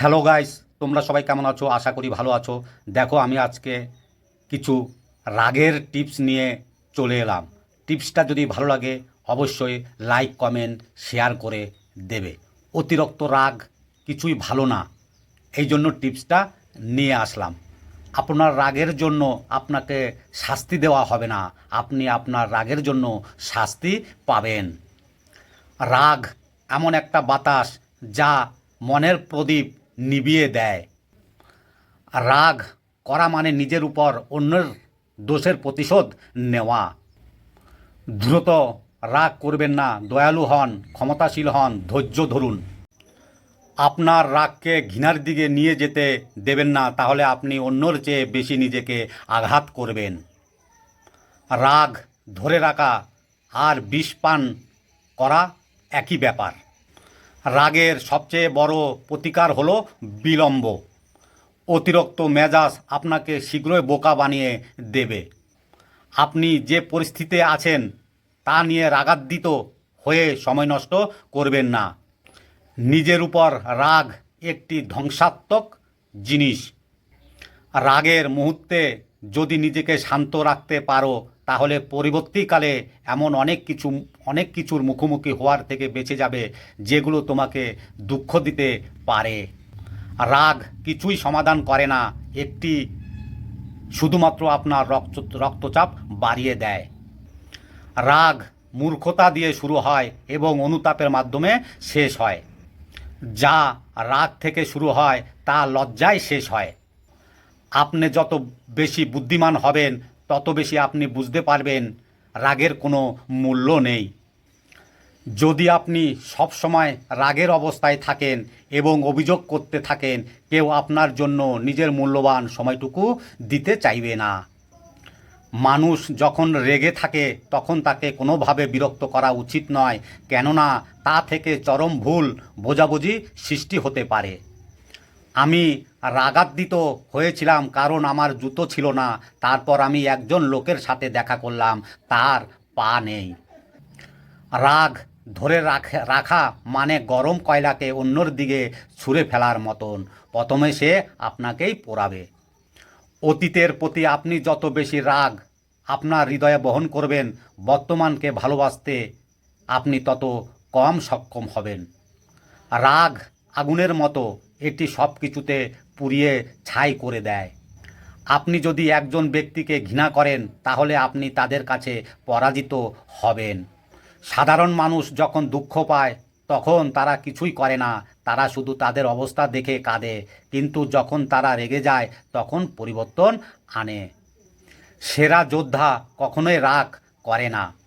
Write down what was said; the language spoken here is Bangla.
হ্যালো গাইস, তোমরা সবাই কেমন আছো? আশা করি ভালো আছো। দেখো, আমি আজকে কিছু রাগের টিপস নিয়ে চলে এলাম। টিপসটা যদি ভালো লাগে, অবশ্যই লাইক, কমেন্ট, শেয়ার করে দেবে। অতিরিক্ত রাগ কিছুই ভালো না। এই জন্য টিপসটা নিয়ে আসলাম। আপনার রাগের জন্য আপনাকে শাস্তি দেওয়া হবে না। আপনি আপনার রাগের জন্য শাস্তি পাবেন। রাগ এমন একটা বাতাস যা মনের প্রদীপ নিভিয়ে দেয়। রাগ করা মানে নিজের উপর অন্যের দোষের প্রতিশোধ নেওয়া। দ্রুত রাগ করবেন না, দয়ালু হন, ক্ষমতাশীল হন, ধৈর্য ধরুন। আপনার রাগকে ঘৃণার দিকে নিয়ে যেতে দেবেন না, তাহলে আপনি অন্যর চেয়ে বেশি নিজেকে আঘাত করবেন। রাগ ধরে রাখা আর বিষ পান করা একই ব্যাপার। রাগের সবচেয়ে বড় প্রতিকার হলো বিলম্ব। অতিরিক্ত মেজাজ আপনাকে শীঘ্রই বোকা বানিয়ে দেবে। আপনি যে পরিস্থিতিতে আছেন, তা নিয়ে রাগাদ্বিত হয়ে সময় নষ্ট করবেন না। নিজের উপর রাগ একটি ধ্বংসাত্মক জিনিস। রাগের মুহূর্তে যদি নিজেকে শান্ত রাখতে পারো তাহলে পরবর্তীকালে এমন অনেক কিছু, অনেক কিছুর মুখোমুখি হওয়ার থেকে বেঁচে যাবে যেগুলো তোমাকে দুঃখ দিতে পারে। রাগ কিছুই সমাধান করে না, একটি শুধুমাত্র আপনার রক্ত, রক্তচাপ বাড়িয়ে দেয়। রাগ মূর্খতা দিয়ে শুরু হয় এবং অনুতাপের মাধ্যমে শেষ হয়। যা রাগ থেকে শুরু হয়, তা লজ্জায় শেষ হয়। আপনি যত বেশি বুদ্ধিমান হবেন তত বেশি আপনি বুঝতে পারবেন রাগের কোনো মূল্য নেই। যদি আপনি সবসময় রাগের অবস্থায় থাকেন এবং অভিযোগ করতে থাকেন, কেউ আপনার জন্য নিজের মূল্যবান সময়টুকু দিতে চাইবে না। মানুষ যখন রেগে থাকে, তখন তাকে কোনোভাবে বিরক্ত করা উচিত নয়, কেননা তা থেকে চরম ভুল, বোঝাবুঝি সৃষ্টি হতে পারে। আমি রাগান্বিত হয়েছিলাম কারণ আমার জুতো ছিল না। তারপর আমি একজন লোকের সাথে দেখা করলাম। তার পা নেই। রাগ ধরে রাখ- রাখা মানে গরম কয়লাকে অন্যর দিকে ছুঁড়ে ফেলার মতন। প্রথমে সে আপনাকেই পোড়াবে। অতীতের প্রতি আপনি যত বেশি রাগ আপনার হৃদয়ে বহন করবেন, বর্তমানকে ভালোবাসতে আপনি তত কম সক্ষম হবেন। রাগ আগুনের মতো এটি সব কিছুতে পুড়িয়ে ছাই করে দেয়। আপনি যদি একজন ব্যক্তিকে ঘৃণা করেন, তাহলে আপনি তাদের কাছে পরাজিত হবেন। সাধারণ মানুষ যখন দুঃখ পায়, তখন তারা কিছুই করে না। তারা শুধু তাদের অবস্থা দেখে কাঁদে, কিন্তু যখন তারা রেগে যায়, তখন পরিবর্তন আনে। সেরা যোদ্ধা কখনোই রাগ করে না।